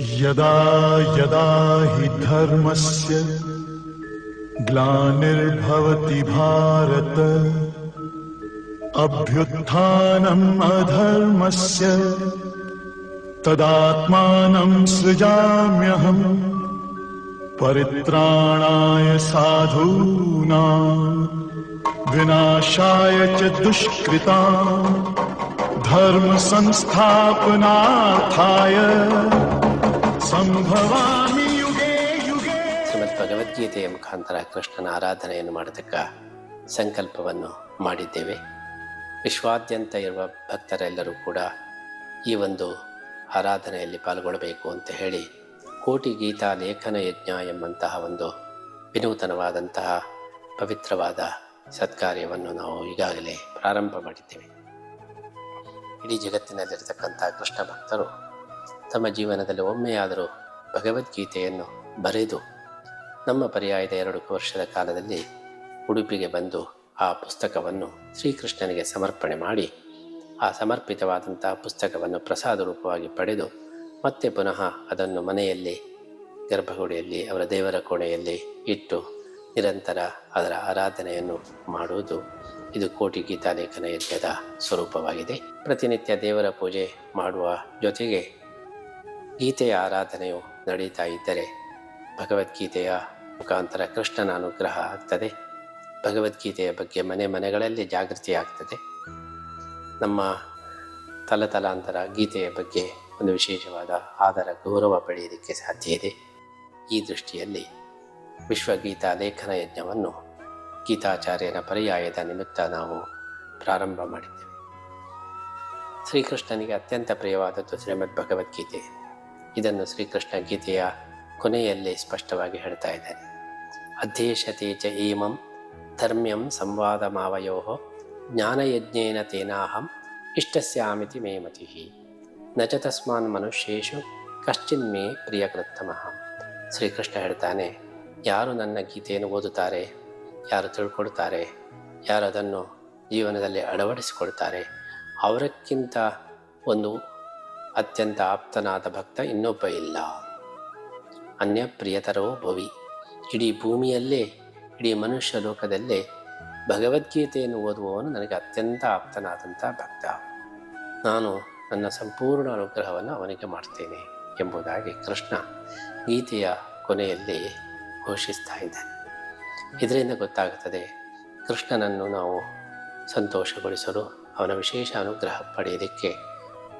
यदा यदा हि धर्मस्य ग्लानिर्भवति भारत अभ्युत्थानम् अधर्मस्य तदात्मानं सृजाम्यहम् परित्राणाय साधूनाम् विनाशाय च दुष्कृता धर्मसंस्थापनार्थाय ಸಂಭವಾಮಿ ಶ್ರೀಮದ್ ಭಗವದ್ಗೀತೆಯ ಮುಖಾಂತರ ಕೃಷ್ಣನ ಆರಾಧನೆಯನ್ನು ಮಾಡತಕ್ಕ ಸಂಕಲ್ಪವನ್ನು ಮಾಡಿದ್ದೇವೆ. ವಿಶ್ವಾದ್ಯಂತ ಇರುವ ಭಕ್ತರೆಲ್ಲರೂ ಕೂಡ ಈ ಒಂದು ಆರಾಧನೆಯಲ್ಲಿ ಪಾಲ್ಗೊಳ್ಳಬೇಕು ಅಂತ ಹೇಳಿ ಕೋಟಿ ಗೀತಾ ಲೇಖನ ಯಜ್ಞ ಎಂಬಂತಹ ಒಂದು ವಿನೂತನವಾದಂತಹ ಪವಿತ್ರವಾದ ಸತ್ಕಾರ್ಯವನ್ನು ನಾವು ಈಗಾಗಲೇ ಪ್ರಾರಂಭ ಮಾಡಿದ್ದೇವೆ. ಇಡೀ ಜಗತ್ತಿನಲ್ಲಿರ್ತಕ್ಕಂಥ ಕೃಷ್ಣ ಭಕ್ತರು ತಮ್ಮ ಜೀವನದಲ್ಲಿ ಒಮ್ಮೆಯಾದರೂ ಭಗವದ್ಗೀತೆಯನ್ನು ಬರೆದು ನಮ್ಮ ಪರ್ಯಾಯದ ಎರಡು ವರ್ಷದ ಕಾಲದಲ್ಲಿ ಉಡುಪಿಗೆ ಬಂದು ಆ ಪುಸ್ತಕವನ್ನು ಶ್ರೀಕೃಷ್ಣನಿಗೆ ಸಮರ್ಪಣೆ ಮಾಡಿ, ಆ ಸಮರ್ಪಿತವಾದಂಥ ಪುಸ್ತಕವನ್ನು ಪ್ರಸಾದ ರೂಪವಾಗಿ ಪಡೆದು ಮತ್ತೆ ಪುನಃ ಅದನ್ನು ಮನೆಯಲ್ಲಿ, ಗರ್ಭಗುಡಿಯಲ್ಲಿ, ಅವರ ದೇವರ ಕೋಣೆಯಲ್ಲಿ ಇಟ್ಟು ನಿರಂತರ ಅದರ ಆರಾಧನೆಯನ್ನು ಮಾಡುವುದು ಇದು ಕೋಟಿ ಗೀತಾಲೇಖನ ಯಜ್ಞದ ಸ್ವರೂಪವಾಗಿದೆ. ಪ್ರತಿನಿತ್ಯ ದೇವರ ಪೂಜೆ ಮಾಡುವ ಜೊತೆಗೆ ಗೀತೆಯ ಆರಾಧನೆಯು ನಡೀತಾ ಇದ್ದರೆ ಭಗವದ್ಗೀತೆಯ ಮುಖಾಂತರ ಕೃಷ್ಣನ ಅನುಗ್ರಹ ಆಗ್ತದೆ. ಭಗವದ್ಗೀತೆಯ ಬಗ್ಗೆ ಮನೆ ಮನೆಗಳಲ್ಲಿ ಜಾಗೃತಿ ಆಗ್ತದೆ. ನಮ್ಮ ತಲತಲಾಂತರ ಗೀತೆಯ ಬಗ್ಗೆ ಒಂದು ವಿಶೇಷವಾದ ಆದರ ಗೌರವ ಪಡೆಯಲಿಕ್ಕೆ ಸಾಧ್ಯ ಇದೆ. ಈ ದೃಷ್ಟಿಯಲ್ಲಿ ವಿಶ್ವಗೀತಾ ಲೇಖನ ಯಜ್ಞವನ್ನು ಗೀತಾಚಾರ್ಯನ ಪರ್ಯಾಯದ ನಿಮಿತ್ತ ನಾವು ಪ್ರಾರಂಭ ಮಾಡಿದ್ದೇವೆ. ಶ್ರೀಕೃಷ್ಣನಿಗೆ ಅತ್ಯಂತ ಪ್ರಿಯವಾದದ್ದು ಶ್ರೀಮದ್ ಭಗವದ್ಗೀತೆ ಇದನ್ನು ಶ್ರೀಕೃಷ್ಣ ಗೀತೆಯ ಕೊನೆಯಲ್ಲಿ ಸ್ಪಷ್ಟವಾಗಿ ಹೇಳ್ತಾ ಇದ್ದಾನೆ. ಅಧ್ಯೇಶತೆ ಚ ಏಮಂ ಧರ್ಮ್ಯಂ ಸಂವಾದ ಮಾವಯೋ ಜ್ಞಾನಯಜ್ಞೇನ ತೇನಾಹಂ ಇಷ್ಟಸ್ಯಾಮಿತಿ ಮೇ ಮತಿ. ನ ಚ ತಸ್ಮಾನ್ ಮನುಷ್ಯೇಶು ಕಶ್ಚಿನ್ ಮೇ ಪ್ರಿಯಕೃತ್ತಮಃ. ಶ್ರೀಕೃಷ್ಣ ಹೇಳ್ತಾನೆ, ಯಾರು ನನ್ನ ಗೀತೆಯನ್ನು ಓದುತ್ತಾರೆ, ಯಾರು ತಿಳ್ಕೊಳ್ತಾರೆ, ಯಾರು ಅದನ್ನು ಜೀವನದಲ್ಲಿ ಅಳವಡಿಸಿಕೊಳ್ತಾರೆ, ಅವರಕ್ಕಿಂತ ಒಂದು ಅತ್ಯಂತ ಆಪ್ತನಾದ ಭಕ್ತ ಇನ್ನೊಬ್ಬ ಇಲ್ಲ. ಅನ್ಯ ಪ್ರಿಯತರೋ ಭವಿ. ಇಡೀ ಭೂಮಿಯಲ್ಲೇ, ಇಡೀ ಮನುಷ್ಯ ಲೋಕದಲ್ಲೇ ಭಗವದ್ಗೀತೆಯನ್ನು ಓದುವವನು ನನಗೆ ಅತ್ಯಂತ ಆಪ್ತನಾದಂಥ ಭಕ್ತ. ನಾನು ನನ್ನ ಸಂಪೂರ್ಣ ಅನುಗ್ರಹವನ್ನು ಅವನಿಗೆ ಮಾಡ್ತೇನೆ ಎಂಬುದಾಗಿ ಕೃಷ್ಣ ಗೀತೆಯ ಕೊನೆಯಲ್ಲಿ ಘೋಷಿಸ್ತಾ ಇದ್ದಾನೆ. ಇದರಿಂದ ಗೊತ್ತಾಗುತ್ತದೆ, ಕೃಷ್ಣನನ್ನು ನಾವು ಸಂತೋಷಗೊಳಿಸಲು ಅವನ ವಿಶೇಷ ಅನುಗ್ರಹ ಪಡೆಯಲಿಕ್ಕೆ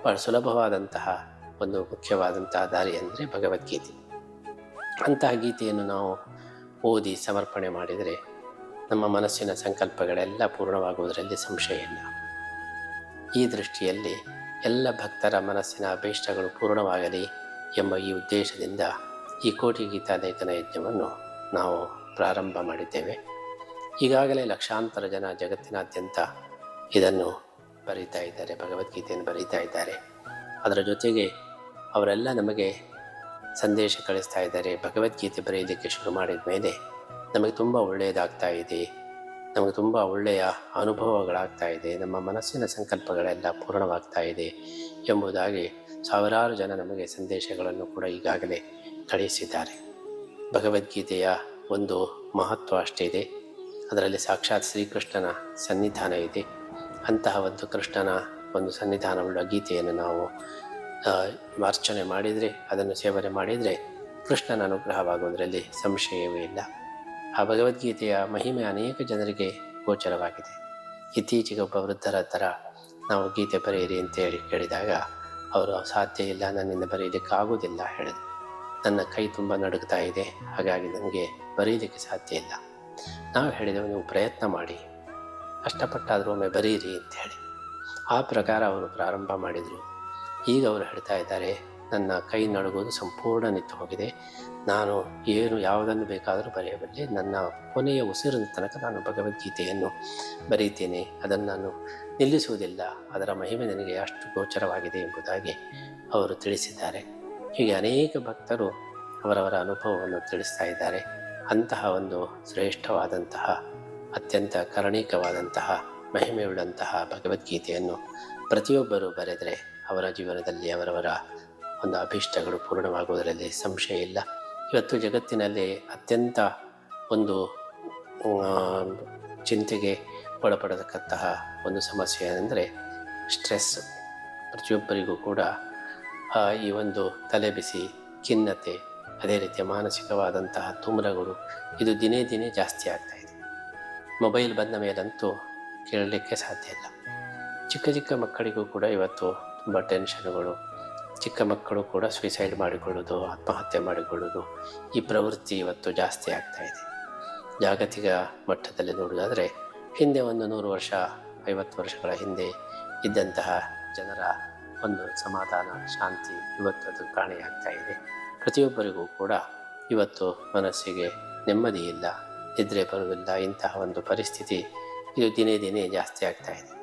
ಬಹಳ ಸುಲಭವಾದಂತಹ ಒಂದು ಮುಖ್ಯವಾದಂತಹ ದಾರಿ ಅಂದರೆ ಭಗವದ್ಗೀತೆ. ಅಂತಹ ಗೀತೆಯನ್ನು ನಾವು ಓದಿ ಸಮರ್ಪಣೆ ಮಾಡಿದರೆ ನಮ್ಮ ಮನಸ್ಸಿನ ಸಂಕಲ್ಪಗಳೆಲ್ಲ ಪೂರ್ಣವಾಗುವುದರಲ್ಲಿ ಸಂಶಯ ಇಲ್ಲ. ಈ ದೃಷ್ಟಿಯಲ್ಲಿ ಎಲ್ಲ ಭಕ್ತರ ಮನಸ್ಸಿನ ಅಭೀಷ್ಟಗಳು ಪೂರ್ಣವಾಗಲಿ ಎಂಬ ಈ ಉದ್ದೇಶದಿಂದ ಈ ಕೋಟಿ ಗೀತಾ ಲೇಖನ ಯಜ್ಞವನ್ನು ನಾವು ಪ್ರಾರಂಭ ಮಾಡಿದ್ದೇವೆ. ಈಗಾಗಲೇ ಲಕ್ಷಾಂತರ ಜನ ಜಗತ್ತಿನಾದ್ಯಂತ ಇದನ್ನು ಬರೀತಾ ಇದ್ದಾರೆ, ಭಗವದ್ಗೀತೆಯನ್ನು ಬರೀತಾ ಇದ್ದಾರೆ. ಅದರ ಜೊತೆಗೆ ಅವರೆಲ್ಲ ನಮಗೆ ಸಂದೇಶ ಕಳಿಸ್ತಾ ಇದ್ದಾರೆ. ಭಗವದ್ಗೀತೆ ಬರೆಯೋದಕ್ಕೆ ಶುರು ಮಾಡಿದ ಮೇಲೆ ನಮಗೆ ತುಂಬ ಒಳ್ಳೆಯದಾಗ್ತಾ ಇದೆ. ನಮಗೆ ತುಂಬ ಒಳ್ಳೆಯ ಅನುಭವಗಳಾಗ್ತಾ ಇದೆ. ನಮ್ಮ ಮನಸ್ಸಿನ ಸಂಕಲ್ಪಗಳೆಲ್ಲ ಪೂರ್ಣವಾಗ್ತಾ ಇದೆ ಎಂಬುದಾಗಿ ಸಾವಿರಾರು ಜನ ನಮಗೆ ಸಂದೇಶಗಳನ್ನು ಕೂಡ ಈಗಾಗಲೇ ಕಳುಹಿಸಿದ್ದಾರೆ ಭಗವದ್ಗೀತೆಯ ಒಂದು ಮಹತ್ವ ಅಷ್ಟೇ ಇದೆ. ಅದರಲ್ಲಿ ಸಾಕ್ಷಾತ್ ಶ್ರೀಕೃಷ್ಣನ ಸನ್ನಿಧಾನ ಇದೆ. ಅಂತಹ ಒಂದು ಕೃಷ್ಣನ ಒಂದು ಸನ್ನಿಧಾನವುಳ್ಳ ಗೀತೆಯನ್ನು ನಾವು ಅರ್ಚನೆ ಮಾಡಿದರೆ, ಅದನ್ನು ಸೇವನೆ ಮಾಡಿದರೆ ಕೃಷ್ಣನ ಅನುಗ್ರಹವಾಗುವುದರಲ್ಲಿ ಸಂಶಯವೇ ಇಲ್ಲ. ಆ ಭಗವದ್ಗೀತೆಯ ಮಹಿಮೆ ಅನೇಕ ಜನರಿಗೆ ಗೋಚರವಾಗಿದೆ. ಇತ್ತೀಚೆಗೆ ಒಬ್ಬ ವೃದ್ಧರ ಥರ ನಾವು ಗೀತೆ ಬರೆಯಿರಿ ಅಂತ ಹೇಳಿ ಕೇಳಿದಾಗ, ಅವರು ಸಾಧ್ಯ ಇಲ್ಲ, ನನ್ನಿಂದ ಬರೆಯಲಿಕ್ಕೆ ಆಗುವುದಿಲ್ಲ ಹೇಳಿದ್ರು. ನನ್ನ ಕೈ ತುಂಬ ನಡುಗ್ತಾ ಇದೆ, ಹಾಗಾಗಿ ನನಗೆ ಬರೆಯಲಿಕ್ಕೆ ಸಾಧ್ಯ ಇಲ್ಲ. ನಾವು ಹೇಳಿದೆವು, ನೀವು ಪ್ರಯತ್ನ ಮಾಡಿ ಕಷ್ಟಪಟ್ಟಾದರೂ ಒಮ್ಮೆ ಬರೀರಿ ಅಂತ ಹೇಳಿ ಆ ಪ್ರಕಾರ ಅವರು ಪ್ರಾರಂಭ ಮಾಡಿದರು. ಈಗ ಅವರು ಹೇಳ್ತಾ ಇದ್ದಾರೆ, ನನ್ನ ಕೈ ನಡುಗೋದು ಸಂಪೂರ್ಣ ನಿಂತು ಹೋಗಿದೆ. ನಾನು ಏನು ಯಾವುದನ್ನು ಬೇಕಾದರೂ ಬರೆಯಬಲ್ಲೆ, ನನ್ನ ಕೊನೆಯ ಉಸಿರಿನ ತನಕ ನಾನು ಭಗವದ್ಗೀತೆಯನ್ನು ಬರೀತೇನೆ. ಅದನ್ನು ನಾನು ನಿಲ್ಲಿಸುವುದಿಲ್ಲ. ಅದರ ಮಹಿಮೆ ನನಗೆ ಅಷ್ಟು ಗೋಚರವಾಗಿದೆ ಎಂಬುದಾಗಿ ಅವರು ತಿಳಿಸಿದ್ದಾರೆ. ಹೀಗೆ ಅನೇಕ ಭಕ್ತರು ಅವರವರ ಅನುಭವವನ್ನು ತಿಳಿಸ್ತಾ ಇದ್ದಾರೆ. ಅಂತಹ ಒಂದು ಶ್ರೇಷ್ಠವಾದಂತಹ ಅತ್ಯಂತ ಕರಣೀಕವಾದಂತಹ, ಮಹಿಮೆಯುಳ್ಳಂತಹ ಭಗವದ್ಗೀತೆಯನ್ನು ಪ್ರತಿಯೊಬ್ಬರು ಬರೆದರೆ ಅವರ ಜೀವನದಲ್ಲಿ ಅವರವರ ಒಂದು ಅಭೀಷ್ಟಗಳು ಪೂರ್ಣವಾಗುವುದರಲ್ಲಿ ಸಂಶಯ ಇಲ್ಲ. ಇವತ್ತು ಜಗತ್ತಿನಲ್ಲಿ ಅತ್ಯಂತ ಒಂದು ಚಿಂತೆಗೆ ಒಳಪಡತಕ್ಕಂತಹ ಒಂದು ಸಮಸ್ಯೆ ಅಂದರೆ ಸ್ಟ್ರೆಸ್. ಪ್ರತಿಯೊಬ್ಬರಿಗೂ ಕೂಡ ಈ ಒಂದು ತಲೆಬಿಸಿ, ಖಿನ್ನತೆ, ಅದೇ ರೀತಿಯ ಮಾನಸಿಕವಾದಂತಹ ತುಮರಗಳು ಇದು ದಿನೇ ದಿನೇ ಜಾಸ್ತಿ ಆಗ್ತಾ ಇದೆ. ಮೊಬೈಲ್ ಬಂದ ಮೇಲಂತೂ ಕೇಳಲಿಕ್ಕೆ ಸಾಧ್ಯ ಇಲ್ಲ. ಚಿಕ್ಕ ಚಿಕ್ಕ ಮಕ್ಕಳಿಗೂ ಕೂಡ ಇವತ್ತು ತುಂಬ ಟೆನ್ಷನ್ಗಳು. ಚಿಕ್ಕ ಮಕ್ಕಳು ಕೂಡ ಸುಯಿಸೈಡ್ ಮಾಡಿಕೊಳ್ಳೋದು, ಆತ್ಮಹತ್ಯೆ ಮಾಡಿಕೊಳ್ಳೋದು ಈ ಪ್ರವೃತ್ತಿ ಇವತ್ತು ಜಾಸ್ತಿ ಆಗ್ತಾ ಇದೆ. ಜಾಗತಿಕ ಮಟ್ಟದಲ್ಲಿ ನೋಡೋದಾದರೆ ಹಿಂದೆ ಒಂದು ನೂರು ವರ್ಷ, ಐವತ್ತು ವರ್ಷಗಳ ಹಿಂದೆ ಇದ್ದಂತಹ ಜನರ ಒಂದು ಸಮಾಧಾನ, ಶಾಂತಿ ಇವತ್ತು ಅದು ಕಾಣೆಯಾಗ್ತಾ ಇದೆ. ಪ್ರತಿಯೊಬ್ಬರಿಗೂ ಕೂಡ ಇವತ್ತು ಮನಸ್ಸಿಗೆ ನೆಮ್ಮದಿ ಇಲ್ಲ. ನಿದ್ರೆ ಬರುವುದಿಲ್ಲ. ಇಂತಹ ಒಂದು ಪರಿಸ್ಥಿತಿ ಇದು ದಿನೇ ದಿನೇ ಜಾಸ್ತಿ ಆಗ್ತಾ ಇದೆ.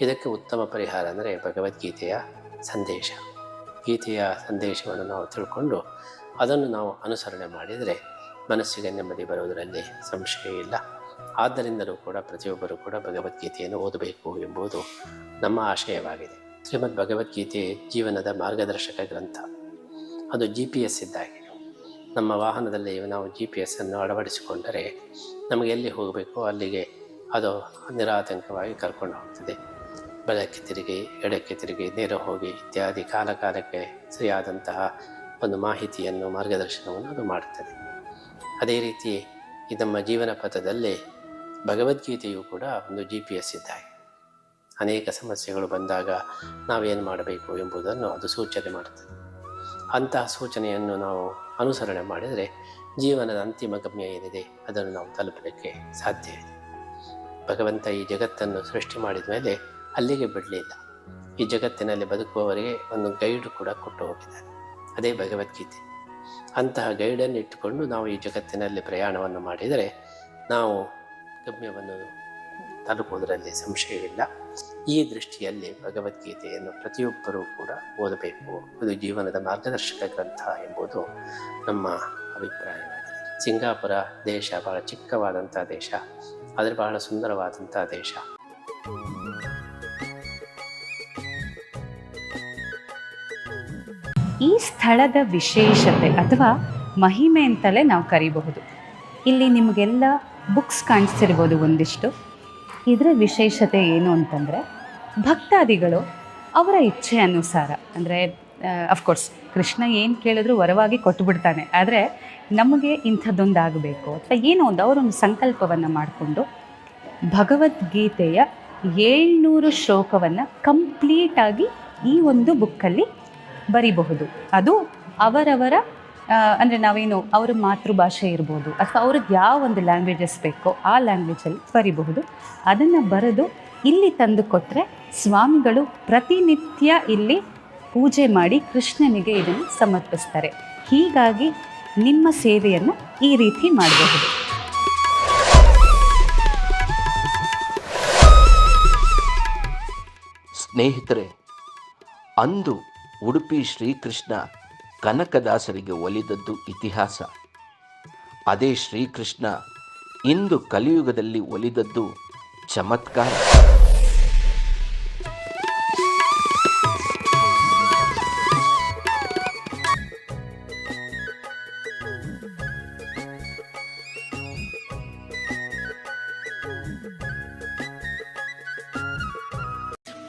ಇದಕ್ಕೆ ಉತ್ತಮ ಪರಿಹಾರ ಅಂದರೆ ಭಗವದ್ಗೀತೆಯ ಸಂದೇಶ. ಗೀತೆಯ ಸಂದೇಶವನ್ನು ನಾವು ತಿಳ್ಕೊಂಡು ಅದನ್ನು ನಾವು ಅನುಸರಣೆ ಮಾಡಿದರೆ ಮನಸ್ಸಿಗೆ ನೆಮ್ಮದಿ ಬರುವುದರಲ್ಲಿ ಸಂಶಯ ಇಲ್ಲ. ಆದ್ದರಿಂದಲೂ ಕೂಡ ಪ್ರತಿಯೊಬ್ಬರೂ ಕೂಡ ಭಗವದ್ಗೀತೆಯನ್ನು ಓದಬೇಕು ಎಂಬುದು ನಮ್ಮ ಆಶಯವಾಗಿದೆ. ಶ್ರೀಮದ್ ಭಗವದ್ಗೀತೆ ಜೀವನದ ಮಾರ್ಗದರ್ಶಕ ಗ್ರಂಥ. ಅದು ಜಿ ಪಿ ಎಸ್ ಇದ್ದಾಗೆ. ನಮ್ಮ ವಾಹನದಲ್ಲಿ ನಾವು ಜಿ ಪಿ ಎಸ್ಸನ್ನು ಅಳವಡಿಸಿಕೊಂಡರೆ ನಮಗೆ ಎಲ್ಲಿ ಹೋಗಬೇಕು, ಅಲ್ಲಿಗೆ ಅದು ನಿರಾತಂಕವಾಗಿ ಕರ್ಕೊಂಡು ಹೋಗ್ತದೆ. ಬಲಕ್ಕೆ ತಿರುಗಿ, ಎಡಕ್ಕೆ ತಿರುಗಿ, ನೇರ ಹೋಗಿ ಇತ್ಯಾದಿ ಕಾಲ ಕಾಲಕ್ಕೆ ಸರಿಯಾದಂತಹ ಒಂದು ಮಾಹಿತಿಯನ್ನು, ಮಾರ್ಗದರ್ಶನವನ್ನು ಅದು ಮಾಡುತ್ತದೆ. ಅದೇ ರೀತಿ ಈ ನಮ್ಮ ಜೀವನ ಪಥದಲ್ಲಿ ಭಗವದ್ಗೀತೆಯು ಕೂಡ ಒಂದು ಜಿ ಪಿ ಎಸ್ ಇದ್ದಾಗೆ. ಅನೇಕ ಸಮಸ್ಯೆಗಳು ಬಂದಾಗ ನಾವೇನು ಮಾಡಬೇಕು ಎಂಬುದನ್ನು ಅದು ಸೂಚನೆ ಮಾಡುತ್ತದೆ. ಅಂತಹ ಸೂಚನೆಯನ್ನು ನಾವು ಅನುಸರಣೆ ಮಾಡಿದರೆ ಜೀವನದ ಅಂತಿಮ ಗಮ್ಯ ಏನಿದೆ ಅದನ್ನು ನಾವು ತಲುಪಲಿಕ್ಕೆ ಸಾಧ್ಯ ಇದೆ. ಭಗವಂತ ಈ ಜಗತ್ತನ್ನು ಸೃಷ್ಟಿ ಮಾಡಿದ ಮೇಲೆ ಅಲ್ಲಿಗೆ ಬಿಡಲಿಲ್ಲ. ಈ ಜಗತ್ತಿನಲ್ಲಿ ಬದುಕುವವರಿಗೆ ಒಂದು ಗೈಡ್ ಕೂಡ ಕೊಟ್ಟು ಹೋಗಿದ್ದಾರೆ ಅದೇ ಭಗವದ್ಗೀತೆ. ಅಂತಹ ಗೈಡನ್ನು ಇಟ್ಟುಕೊಂಡು ನಾವು ಈ ಜಗತ್ತಿನಲ್ಲಿ ಪ್ರಯಾಣವನ್ನು ಮಾಡಿದರೆ ನಾವು ಗಮ್ಯವನ್ನು ತಲುಪುವುದರಲ್ಲಿ ಸಂಶಯವಿಲ್ಲ. ಈ ದೃಷ್ಟಿಯಲ್ಲಿ ಭಗವದ್ಗೀತೆಯನ್ನು ಪ್ರತಿಯೊಬ್ಬರೂ ಕೂಡ ಓದಬೇಕು. ಇದು ಜೀವನದ ಮಾರ್ಗದರ್ಶಕ ಗ್ರಂಥ ಎಂಬುದು ನಮ್ಮ ಅಭಿಪ್ರಾಯವಾಗಿದೆ. ಸಿಂಗಾಪುರ ದೇಶ ಬಹಳ ಚಿಕ್ಕವಾದಂಥ ದೇಶ, ಆದರೆ ಬಹಳ ಸುಂದರವಾದಂಥ ದೇಶ. ಈ ಸ್ಥಳದ ವಿಶೇಷತೆ ಅಥವಾ ಮಹಿಮೆ ಅಂತಲೇ ನಾವು ಕರಿಬಹುದು. ಇಲ್ಲಿ ನಿಮಗೆಲ್ಲ ಬುಕ್ಸ್ ಕಾಣಿಸ್ತಿರ್ಬೋದು ಒಂದಿಷ್ಟು. ಇದರ ವಿಶೇಷತೆ ಏನು ಅಂತಂದರೆ ಭಕ್ತಾದಿಗಳು ಅವರ ಇಚ್ಛೆ ಅನುಸಾರ, ಅಂದರೆ ಅಫ್ಕೋರ್ಸ್ ಕೃಷ್ಣ ಏನು ಕೇಳಿದ್ರು ವರವಾಗಿ ಕೊಟ್ಟುಬಿಡ್ತಾನೆ ಆದರೆ ನಮಗೆ ಇಂಥದ್ದೊಂದು ಆಗಬೇಕು ಅಥವಾ ಏನೋ ಒಂದು, ಅವರೊಂದು ಸಂಕಲ್ಪವನ್ನು ಮಾಡಿಕೊಂಡು ಭಗವದ್ಗೀತೆಯ ಏಳ್ನೂರು ಶ್ಲೋಕವನ್ನು ಕಂಪ್ಲೀಟಾಗಿ ಈ ಒಂದು ಬುಕ್ಕಲ್ಲಿ ಬರಿಬಹುದು. ಅದು ಅವರವರ ಅಂದರೆ ನಾವೇನು ಅವರ ಮಾತೃಭಾಷೆ ಇರ್ಬೋದು ಅಥವಾ ಅವ್ರಿಗೆ ಯಾವ ಒಂದು ಲ್ಯಾಂಗ್ವೇಜಸ್ ಬೇಕೋ ಆ ಲ್ಯಾಂಗ್ವೇಜಲ್ಲಿ ಬರಿಬಹುದು. ಅದನ್ನು ಬರೆದು ಇಲ್ಲಿ ತಂದು ಕೊಟ್ಟರೆ ಸ್ವಾಮಿಗಳು ಪ್ರತಿನಿತ್ಯ ಇಲ್ಲಿ ಪೂಜೆ ಮಾಡಿ ಕೃಷ್ಣನಿಗೆ ಇದನ್ನು ಸಮರ್ಪಿಸ್ತಾರೆ. ಹೀಗಾಗಿ ನಿಮ್ಮ ಸೇವೆಯನ್ನು ಈ ರೀತಿ ಮಾಡಬಹುದು. ಸ್ನೇಹಿತರೆ, ಅಂದು ಉಡುಪಿ ಶ್ರೀಕೃಷ್ಣ ಕನಕದಾಸರಿಗೆ ಒಲಿದದ್ದು ಇತಿಹಾಸ. ಅದೇ ಶ್ರೀಕೃಷ್ಣ ಇಂದು ಕಲಿಯುಗದಲ್ಲಿ ಒಲಿದದ್ದು ಚಮತ್ಕಾರ.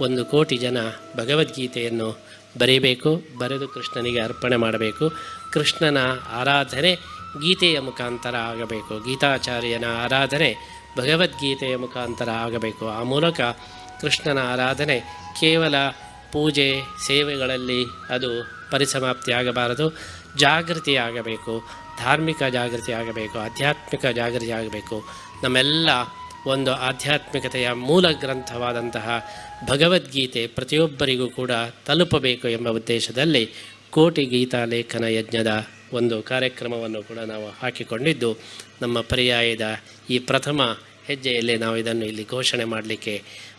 ಒಂದು ಕೋಟಿ ಜನ ಭಗವದ್ಗೀತೆಯನ್ನು ಬರೀಬೇಕು, ಬರೆದು ಕೃಷ್ಣನಿಗೆ ಅರ್ಪಣೆ ಮಾಡಬೇಕು. ಕೃಷ್ಣನ ಆರಾಧನೆ ಗೀತೆಯ ಮುಖಾಂತರ ಆಗಬೇಕು. ಗೀತಾಚಾರ್ಯನ ಆರಾಧನೆ ಭಗವದ್ಗೀತೆಯ ಮುಖಾಂತರ ಆಗಬೇಕು. ಆ ಮೂಲಕ ಕೃಷ್ಣನ ಆರಾಧನೆ ಕೇವಲ ಪೂಜೆ, ಸೇವೆಗಳಲ್ಲಿ ಅದು ಪರಿಸಮಾಪ್ತಿ ಆಗಬಾರದು ಜಾಗೃತಿ ಆಗಬೇಕು. ಧಾರ್ಮಿಕ ಜಾಗೃತಿ ಆಗಬೇಕು. ಆಧ್ಯಾತ್ಮಿಕ ಜಾಗೃತಿ ಆಗಬೇಕು. ನಮ್ಮೆಲ್ಲ ಒಂದು ಆಧ್ಯಾತ್ಮಿಕತೆಯ ಮೂಲ ಗ್ರಂಥವಾದಂತಹ ಭಗವದ್ಗೀತೆ ಪ್ರತಿಯೊಬ್ಬರಿಗೂ ಕೂಡ ತಲುಪಬೇಕು ಎಂಬ ಉದ್ದೇಶದಲ್ಲಿ ಕೋಟಿ ಗೀತಾ ಲೇಖನ ಯಜ್ಞದ ಒಂದು ಕಾರ್ಯಕ್ರಮವನ್ನು ಕೂಡ ನಾವು ಹಾಕಿಕೊಂಡಿದ್ದು, ನಮ್ಮ ಪರ್ಯಾಯದ ಈ ಪ್ರಥಮ ಹೆಜ್ಜೆಯಲ್ಲಿ ನಾವು ಇದನ್ನು ಇಲ್ಲಿ ಘೋಷಣೆ ಮಾಡಲಿಕ್ಕೆ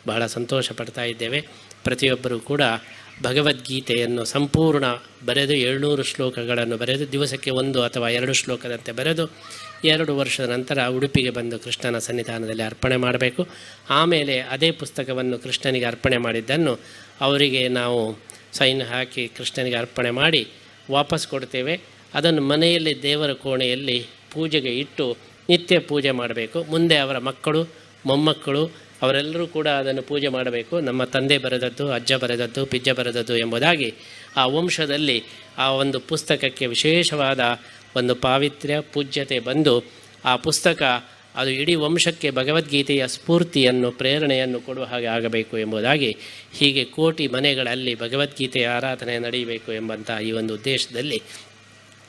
ಬಹಳ ಸಂತೋಷ ಪಡ್ತಾ ಇದ್ದೇವೆ. ಪ್ರತಿಯೊಬ್ಬರೂ ಕೂಡ ಭಗವದ್ಗೀತೆಯನ್ನು ಸಂಪೂರ್ಣ ಬರೆದು ಏಳ್ನೂರು ಶ್ಲೋಕಗಳನ್ನು ಬರೆದು ದಿವಸಕ್ಕೆ ಒಂದು ಅಥವಾ ಎರಡು ಶ್ಲೋಕದಂತೆ ಬರೆದು ಎರಡು ವರ್ಷದ ನಂತರ ಉಡುಪಿಗೆ ಬಂದು ಕೃಷ್ಣನ ಸನ್ನಿಧಾನದಲ್ಲಿ ಅರ್ಪಣೆ ಮಾಡಬೇಕು. ಆಮೇಲೆ ಅದೇ ಪುಸ್ತಕವನ್ನು ಕೃಷ್ಣನಿಗೆ ಅರ್ಪಣೆ ಮಾಡಿದ್ದನ್ನು ಅವರಿಗೆ ನಾವು ಸೈನ್ ಹಾಕಿ ಕೃಷ್ಣನಿಗೆ ಅರ್ಪಣೆ ಮಾಡಿ ವಾಪಸ್ ಕೊಡ್ತೇವೆ. ಅದನ್ನು ಮನೆಯಲ್ಲಿ ದೇವರ ಕೋಣೆಯಲ್ಲಿ ಪೂಜೆಗೆ ಇಟ್ಟು ನಿತ್ಯ ಪೂಜೆ ಮಾಡಬೇಕು. ಮುಂದೆ ಅವರ ಮಕ್ಕಳು, ಮೊಮ್ಮಕ್ಕಳು ಅವರೆಲ್ಲರೂ ಕೂಡ ಅದನ್ನು ಪೂಜೆ ಮಾಡಬೇಕು. ನಮ್ಮ ತಂದೆ ಬರೆದದ್ದು, ಅಜ್ಜ ಬರೆದದ್ದು, ಪಿಜ್ಜ ಬರೆದದ್ದು ಎಂಬುದಾಗಿ ಆ ವಂಶದಲ್ಲಿ ಆ ಒಂದು ಪುಸ್ತಕಕ್ಕೆ ವಿಶೇಷವಾದ ಒಂದು ಪಾವಿತ್ರ್ಯ, ಪೂಜ್ಯತೆ ಬಂದು ಆ ಪುಸ್ತಕ ಅದು ಇಡೀ ವಂಶಕ್ಕೆ ಭಗವದ್ಗೀತೆಯ ಸ್ಫೂರ್ತಿಯನ್ನು, ಪ್ರೇರಣೆಯನ್ನು ಕೊಡುವ ಹಾಗೆ ಆಗಬೇಕು ಎಂಬುದಾಗಿ ಹೀಗೆ ಕೋಟಿ ಮನೆಗಳಲ್ಲಿ ಭಗವದ್ಗೀತೆಯ ಆರಾಧನೆ ನಡೆಯಬೇಕು ಎಂಬಂಥ ಈ ಒಂದು ಉದ್ದೇಶದಲ್ಲಿ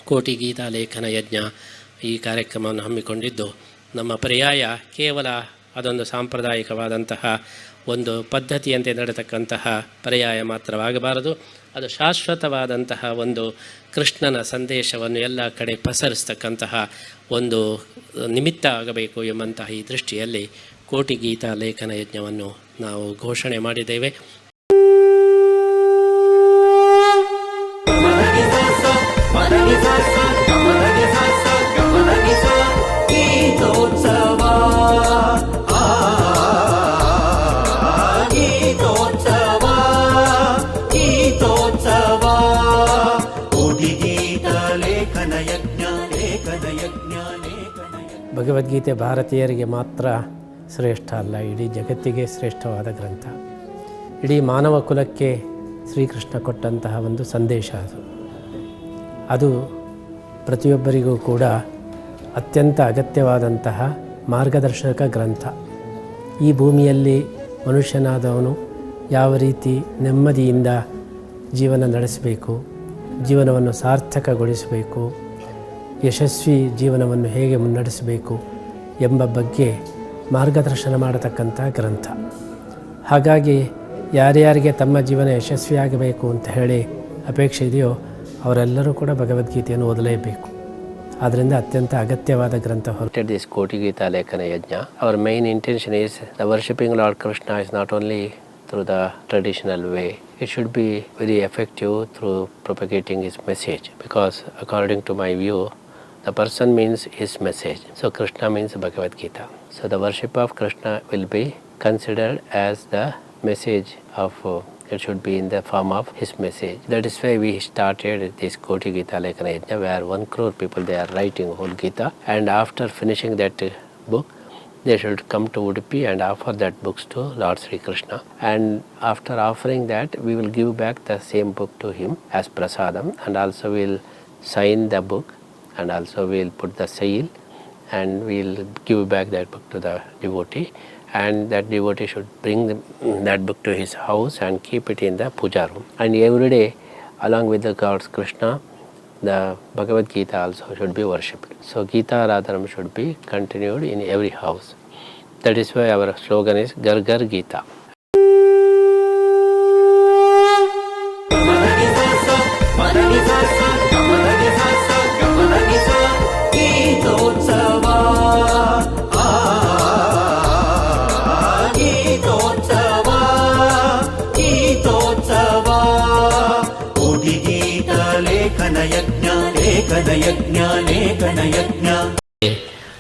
ಕೋಟಿ ಗೀತಾ ಲೇಖನ ಯಜ್ಞ ಈ ಕಾರ್ಯಕ್ರಮವನ್ನು ಹಮ್ಮಿಕೊಂಡಿದ್ದು. ನಮ್ಮ ಪರ್ಯಾಯ ಕೇವಲ ಅದೊಂದು ಸಾಂಪ್ರದಾಯಿಕವಾದಂತಹ ಒಂದು ಪದ್ಧತಿಯಂತೆ ನಡೆತಕ್ಕಂತಹ ಪರ್ಯಾಯ ಮಾತ್ರವಾಗಬಾರದು. ಅದು ಶಾಶ್ವತವಾದಂತಹ ಒಂದು ಕೃಷ್ಣನ ಸಂದೇಶವನ್ನು ಎಲ್ಲ ಕಡೆ ಪಸರಿಸ್ತಕ್ಕಂತಹ ಒಂದು ನಿಮಿತ್ತ ಆಗಬೇಕು ಎಂಬಂತಹ ಈ ದೃಷ್ಟಿಯಲ್ಲಿ ಕೋಟಿ ಗೀತಾ ಲೇಖನ ಯಜ್ಞವನ್ನು ನಾವು ಘೋಷಣೆ ಮಾಡಿದ್ದೇವೆ. ಭಗವದ್ಗೀತೆ ಭಾರತೀಯರಿಗೆ ಮಾತ್ರ ಶ್ರೇಷ್ಠ ಅಲ್ಲ, ಇಡೀ ಜಗತ್ತಿಗೆ ಶ್ರೇಷ್ಠವಾದ ಗ್ರಂಥ. ಇಡೀ ಮಾನವ ಕುಲಕ್ಕೆ ಶ್ರೀಕೃಷ್ಣ ಕೊಟ್ಟಂತಹ ಒಂದು ಸಂದೇಶ ಅದು. ಅದು ಪ್ರತಿಯೊಬ್ಬರಿಗೂ ಕೂಡ ಅತ್ಯಂತ ಅಗತ್ಯವಾದಂತಹ ಮಾರ್ಗದರ್ಶಕ ಗ್ರಂಥ. ಈ ಭೂಮಿಯಲ್ಲಿ ಮನುಷ್ಯನಾದವನು ಯಾವ ರೀತಿ ನೆಮ್ಮದಿಯಿಂದ ಜೀವನ ನಡೆಸಬೇಕು, ಜೀವನವನ್ನು ಸಾರ್ಥಕಗೊಳಿಸಬೇಕು ಯಶಸ್ವಿ ಜೀವನವನ್ನು ಹೇಗೆ ಮುನ್ನಡೆಸಬೇಕು ಎಂಬ ಬಗ್ಗೆ ಮಾರ್ಗದರ್ಶನ ಮಾಡತಕ್ಕಂಥ ಗ್ರಂಥ. ಹಾಗಾಗಿ ಯಾರ್ಯಾರಿಗೆ ತಮ್ಮ ಜೀವನ ಯಶಸ್ವಿಯಾಗಬೇಕು ಅಂತ ಹೇಳಿ ಅಪೇಕ್ಷೆ ಇದೆಯೋ ಅವರೆಲ್ಲರೂ ಕೂಡ ಭಗವದ್ಗೀತೆಯನ್ನು ಓದಲೇಬೇಕು. ಆದ್ದರಿಂದ ಅತ್ಯಂತ ಅಗತ್ಯವಾದ ಗ್ರಂಥ ಹೊರಟೆಡ್ this Koti Geeta Lekhana Yajna our main intention is the worshipping lord Krishna is not only through the traditional way It should be very effective through propagating his message because, according to my view, the person means his message. So, Krishna means Bhagavad Gita. So, the worship of Krishna will be considered as the message of. Uh, it should be in the form of his message. That is why we started this Koti Gita Lekana Yajna where one crore people they are writing whole Gita and after finishing that book they should come to Udupi and offer that books to Lord Sri Krishna. And after offering that, we will give back the same book to him as prasadam, and also we'll sign the book, and also we'll put the seal, and we'll give back that book to the devotee. And that devotee should bring the, that book to his house and keep it in the puja room. And every day, along with the gods Krishna, the Bhagavad Gita also should be worshipped. So Gita Radhanam should be continued in every house. That is why our slogan is Gar Gar Gita.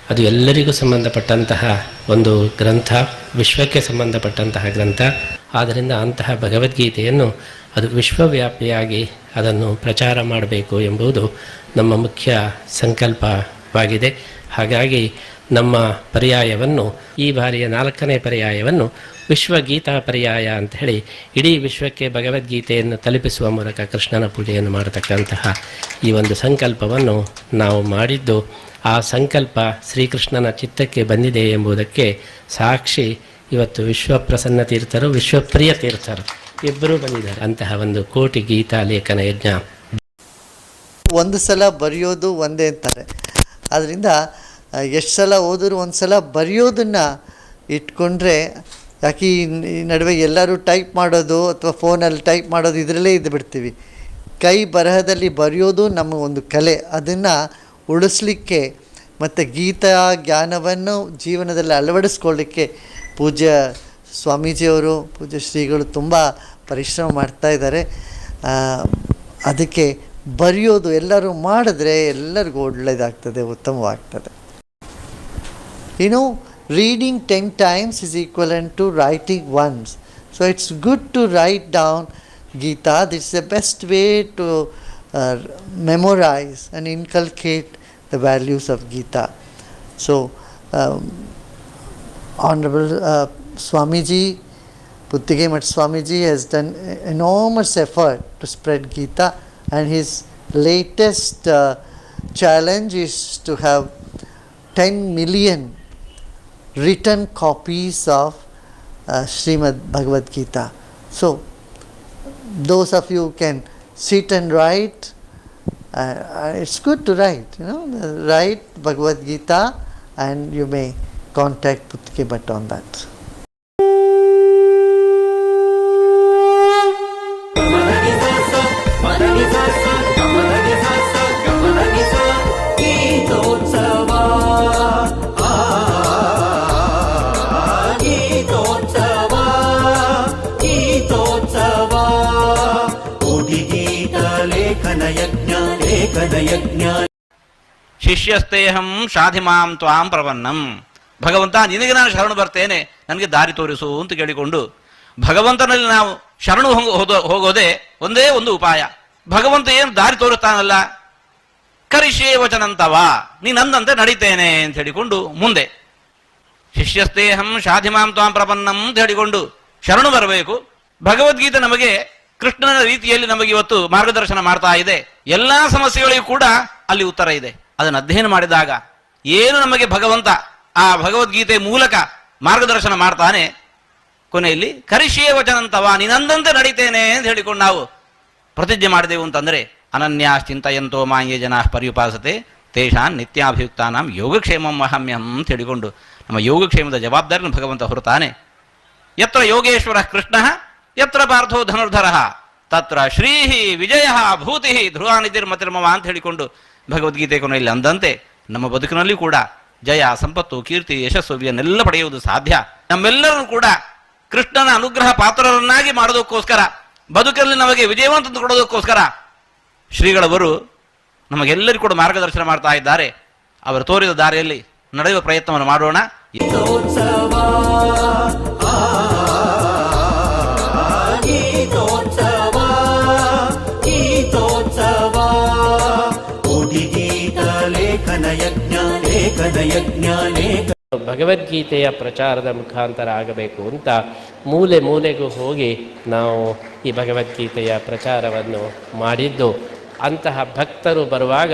ಅದು ಎಲ್ಲರಿಗೂ ಸಂಬಂಧಪಟ್ಟಂತಹ ಒಂದು ಗ್ರಂಥ, ವಿಶ್ವಕ್ಕೆ ಸಂಬಂಧಪಟ್ಟಂತಹ ಗ್ರಂಥ. ಆದ್ದರಿಂದ ಅಂತಹ ಭಗವದ್ಗೀತೆಯನ್ನು ಅದು ವಿಶ್ವವ್ಯಾಪಿಯಾಗಿ ಅದನ್ನು ಪ್ರಚಾರ ಮಾಡಬೇಕು ಎಂಬುದು ನಮ್ಮ ಮುಖ್ಯ ಸಂಕಲ್ಪವಾಗಿದೆ. ಹಾಗಾಗಿ ನಮ್ಮ ಪರ್ಯಾಯವನ್ನು, ಈ ಬಾರಿಯ ನಾಲ್ಕನೇ ಪರ್ಯಾಯವನ್ನು ವಿಶ್ವಗೀತಾ ಪರ್ಯಾಯ ಅಂತ ಹೇಳಿ ಇಡೀ ವಿಶ್ವಕ್ಕೆ ಭಗವದ್ಗೀತೆಯನ್ನು ತಲುಪಿಸುವ ಮೂಲಕ ಕೃಷ್ಣನ ಪೂಜೆಯನ್ನು ಮಾಡತಕ್ಕಂತಹ ಈ ಒಂದು ಸಂಕಲ್ಪವನ್ನು ನಾವು ಮಾಡಿದ್ದು, ಆ ಸಂಕಲ್ಪ ಶ್ರೀಕೃಷ್ಣನ ಚಿತ್ತಕ್ಕೆ ಬಂದಿದೆ ಎಂಬುದಕ್ಕೆ ಸಾಕ್ಷಿ ಇವತ್ತು ವಿಶ್ವಪ್ರಸನ್ನ ತೀರ್ಥರು, ವಿಶ್ವಪ್ರಿಯ ತೀರ್ಥರು ಇಬ್ಬರೂ ಬಂದಿದ್ದಾರೆ. ಅಂತಹ ಒಂದು ಕೋಟಿ ಗೀತಾ ಲೇಖನ ಯಜ್ಞ. ಒಂದು ಸಲ ಬರೆಯೋದು ಒಂದೇ ಅಂತಾರೆ. ಆದ್ದರಿಂದ ಎಷ್ಟು ಸಲ ಓದಿದ್ರು ಒಂದು ಸಲ ಬರೆಯೋದನ್ನು ಇಟ್ಕೊಂಡ್ರೆ ಯಾಕೆ ಈ ನಡುವೆ ಎಲ್ಲರೂ ಟೈಪ್ ಮಾಡೋದು ಅಥವಾ ಫೋನಲ್ಲಿ ಟೈಪ್ ಮಾಡೋದು ಇದರಲ್ಲೇ ಇದ್ದು ಬಿಡ್ತೀವಿ. ಕೈ ಬರಹದಲ್ಲಿ ಬರೆಯೋದು ನಮ್ಮ ಒಂದು ಕಲೆ. ಅದನ್ನು ಉಳಿಸ್ಲಿಕ್ಕೆ ಮತ್ತು ಗೀತಾ ಜ್ಞಾನವನ್ನು ಜೀವನದಲ್ಲಿ ಅಳವಡಿಸ್ಕೊಳ್ಳಿಕ್ಕೆ ಪೂಜ್ಯ ಸ್ವಾಮೀಜಿಯವರು, ಪೂಜ್ಯ ಶ್ರೀಗಳು ತುಂಬ ಪರಿಶ್ರಮ ಮಾಡ್ತಾ ಇದ್ದಾರೆ. ಅದಕ್ಕೆ ಬರೆಯೋದು ಎಲ್ಲರೂ ಮಾಡಿದ್ರೆ ಎಲ್ಲರಿಗೂ ಒಳ್ಳೆಯದಾಗ್ತದೆ, ಉತ್ತಮವಾಗ್ತದೆ. know reading 10 times is equivalent to writing once so it's good to write down Gita. This is the best way to uh, memorize and inculcate the values of Gita. So, um, Honorable uh, Swamiji, Puttige Mat Swamiji has done enormous effort to spread Gita, and his latest uh, challenge is to have 10 million written copies of uh, Srimad Bhagavad Gita. So, those of you can sit and write, uh, uh, it's good to write, you know, write Bhagavad Gita and you may contact Putke Bhatt on that. ಶಿಷ್ಯಸ್ತೇಹಂ ಶಾಧಿಮಾಂ ತ್ವಾಂ ಪ್ರವನ್ನಂ. ಭಗವಂತ, ನಿನಗೆ ನಾನು ಶರಣು ಬರ್ತೇನೆ, ನನಗೆ ದಾರಿ ತೋರಿಸು ಅಂತ ಕೇಳಿಕೊಂಡು ಭಗವಂತನಲ್ಲಿ ನಾವು ಶರಣು ಹೋಗೋದೇ ಒಂದೇ ಒಂದು ಉಪಾಯ. ಭಗವಂತ ಏನು ದಾರಿ ತೋರುತ್ತಾನಲ್ಲ? ಕರಿಷೇ ವಚನಂತವ, ನೀ ನಂದಂತೆ ನಡೀತೇನೆ ಅಂತ ಹೇಳಿಕೊಂಡು ಮುಂದೆ. ಶಿಷ್ಯಸ್ತೇಹಂ ಶಾಧಿಮಾಂ ತ್ವಾಂ ಪ್ರಪನ್ನಂ ಅಂತ ಹೇಳಿಕೊಂಡು ಶರಣು ಬರಬೇಕು. ಭಗವದ್ಗೀತೆ ನಮಗೆ ಕೃಷ್ಣನ ರೀತಿಯಲ್ಲಿ ನಮಗೆ ಇವತ್ತು ಮಾರ್ಗದರ್ಶನ ಮಾಡ್ತಾ ಇದೆ. ಎಲ್ಲಾ ಸಮಸ್ಯೆಗಳಿಗೂ ಕೂಡ ಅಲ್ಲಿ ಉತ್ತರ ಇದೆ. ಅದನ್ನು ಅಧ್ಯಯನ ಮಾಡಿದಾಗ ಏನು ನಮಗೆ ಭಗವಂತ ಆ ಭಗವದ್ಗೀತೆ ಮೂಲಕ ಮಾರ್ಗದರ್ಶನ ಮಾಡ್ತಾನೆ? ಕೊನೆಯಲ್ಲಿ ಕರಿಷೇ ವಚನಂತವ ನಿನಂದಂತೆ ನಡೀತೇನೆ ಅಂತ ಹೇಳಿಕೊಂಡು ನಾವು ಪ್ರತಿಜ್ಞೆ ಮಾಡಿದೆವು ಅಂತಂದ್ರೆ ಅನನ್ಯಾ ಚಿಂತಯಂತೋ ಮಾಯೇ ಜನ ಪರ್ಯುಪಾಸತೆ ತೇಷಾನ್ ನಿತ್ಯಾಭಿಯುಕ್ತಾನಾಂ ಯೋಗಕ್ಷೇಮಂ ಅಹಮ್ಯಂ ಅಂತ ಹೇಳಿಕೊಂಡು ನಮ್ಮ ಯೋಗಕ್ಷೇಮದ ಜವಾಬ್ದಾರಿಯನ್ನು ಭಗವಂತ ಹೊರತಾನೆ. ಯತ್ರ ಯೋಗೇಶ್ವರ ಕೃಷ್ಣ, ಯತ್ರ ಪಾರ್ಥೋ ಧನುರ್ಧರ, ತತ್ರ ಶ್ರೀಹಿ ವಿಜಯ ಭೂತಿ ಧ್ರುವ ನಿಧಿರ್ಮತಿರ್ಮವ ಅಂತ ಹೇಳಿಕೊಂಡು ಭಗವದ್ಗೀತೆ ಕೊನೆಯಲ್ಲಿ ಅಂದಂತೆ, ನಮ್ಮ ಬದುಕಿನಲ್ಲಿ ಕೂಡ ಜಯ, ಸಂಪತ್ತು, ಕೀರ್ತಿ, ಯಶಸ್ಸು ಇವನ್ನೆಲ್ಲ ಪಡೆಯುವುದು ಸಾಧ್ಯ. ನಮ್ಮೆಲ್ಲರೂ ಕೂಡ ಕೃಷ್ಣನ ಅನುಗ್ರಹ ಪಾತ್ರರನ್ನಾಗಿ ಮಾಡೋದಕ್ಕೋಸ್ಕರ, ಬದುಕಲ್ಲಿ ನಮಗೆ ವಿಜಯವಂತ ಕೊಡೋದಕ್ಕೋಸ್ಕರ ಶ್ರೀಗಳವರು ನಮಗೆಲ್ಲರಿಗೂ ಕೂಡ ಮಾರ್ಗದರ್ಶನ ಮಾಡ್ತಾ ಇದ್ದಾರೆ. ಅವರು ತೋರಿದ ದಾರಿಯಲ್ಲಿ ನಡೆಯುವ ಪ್ರಯತ್ನವನ್ನು ಮಾಡೋಣ. ಭಗವದ್ಗೀತೆಯ ಪ್ರಚಾರದ ಮುಖಾಂತರ ಆಗಬೇಕು ಅಂತ ಮೂಲೆ ಮೂಲೆಗೂ ಹೋಗಿ ನಾವು ಈ ಭಗವದ್ಗೀತೆಯ ಪ್ರಚಾರವನ್ನು ಮಾಡಿದ್ದು. ಅಂತಹ ಭಕ್ತರು ಬರುವಾಗ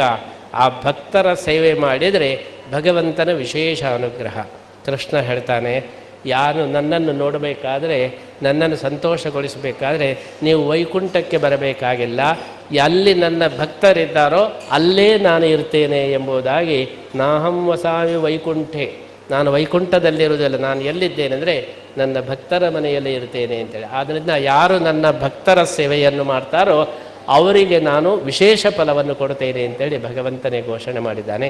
ಆ ಭಕ್ತರ ಸೇವೆ ಮಾಡಿದರೆ ಭಗವಂತನ ವಿಶೇಷ ಅನುಗ್ರಹ. ಕೃಷ್ಣ ಹೇಳ್ತಾನೆ ಯಾರು ನನ್ನನ್ನು ನೋಡಬೇಕಾದರೆ ನನ್ನನ್ನು ಸಂತೋಷಗೊಳಿಸಬೇಕಾದರೆ ನೀವು ವೈಕುಂಠಕ್ಕೆ ಬರಬೇಕಾಗಿಲ್ಲ. ಎಲ್ಲಿ ನನ್ನ ಭಕ್ತರಿದ್ದಾರೋ ಅಲ್ಲೇ ನಾನು ಇರ್ತೇನೆ ಎಂಬುದಾಗಿ ನಾಹಂ ವಸಾಮಿ ವೈಕುಂಠೆ. ನಾನು ವೈಕುಂಠದಲ್ಲಿರುವುದಿಲ್ಲ, ನಾನು ಎಲ್ಲಿದ್ದೇನೆ ಅಂದರೆ ನನ್ನ ಭಕ್ತರ ಮನೆಯಲ್ಲಿ ಇರ್ತೇನೆ ಅಂತೇಳಿ. ಆದ್ದರಿಂದ ಯಾರು ನನ್ನ ಭಕ್ತರ ಸೇವೆಯನ್ನು ಮಾಡ್ತಾರೋ ಅವರಿಗೆ ನಾನು ವಿಶೇಷ ಫಲವನ್ನು ಕೊಡ್ತೇನೆ ಅಂತೇಳಿ ಭಗವಂತನೇ ಘೋಷಣೆ ಮಾಡಿದ್ದಾನೆ.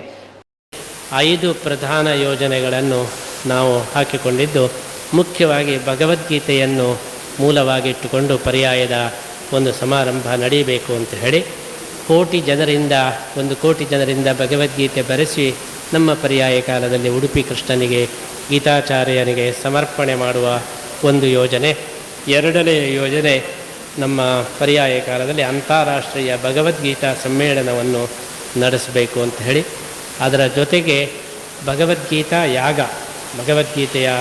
ಐದು ಪ್ರಧಾನ ಯೋಜನೆಗಳನ್ನು ನಾವು ಹಾಕಿಕೊಂಡಿದ್ದು ಮುಖ್ಯವಾಗಿ ಭಗವದ್ಗೀತೆಯನ್ನು ಮೂಲವಾಗಿಟ್ಟುಕೊಂಡು ಪರ್ಯಾಯದ ಒಂದು ಸಮಾರಂಭ ನಡೆಯಬೇಕು ಅಂತ ಹೇಳಿ ಕೋಟಿ ಜನರಿಂದ, ಒಂದು ಕೋಟಿ ಜನರಿಂದ ಭಗವದ್ಗೀತೆ ಬರೆಸಿ ನಮ್ಮ ಪರ್ಯಾಯ ಕಾಲದಲ್ಲಿ ಉಡುಪಿ ಕೃಷ್ಣನಿಗೆ, ಗೀತಾಚಾರ್ಯನಿಗೆ ಸಮರ್ಪಣೆ ಮಾಡುವ ಒಂದು ಯೋಜನೆ. ಎರಡನೆಯ ಯೋಜನೆ ನಮ್ಮ ಪರ್ಯಾಯ ಕಾಲದಲ್ಲಿ ಅಂತಾರಾಷ್ಟ್ರೀಯ ಭಗವದ್ಗೀತಾ ಸಮ್ಮೇಳನವನ್ನು ನಡೆಸಬೇಕು ಅಂತ ಹೇಳಿ. ಅದರ ಜೊತೆಗೆ ಭಗವದ್ಗೀತಾ ಯಾಗ ಭಗವದ್ಗೀತೆಯ,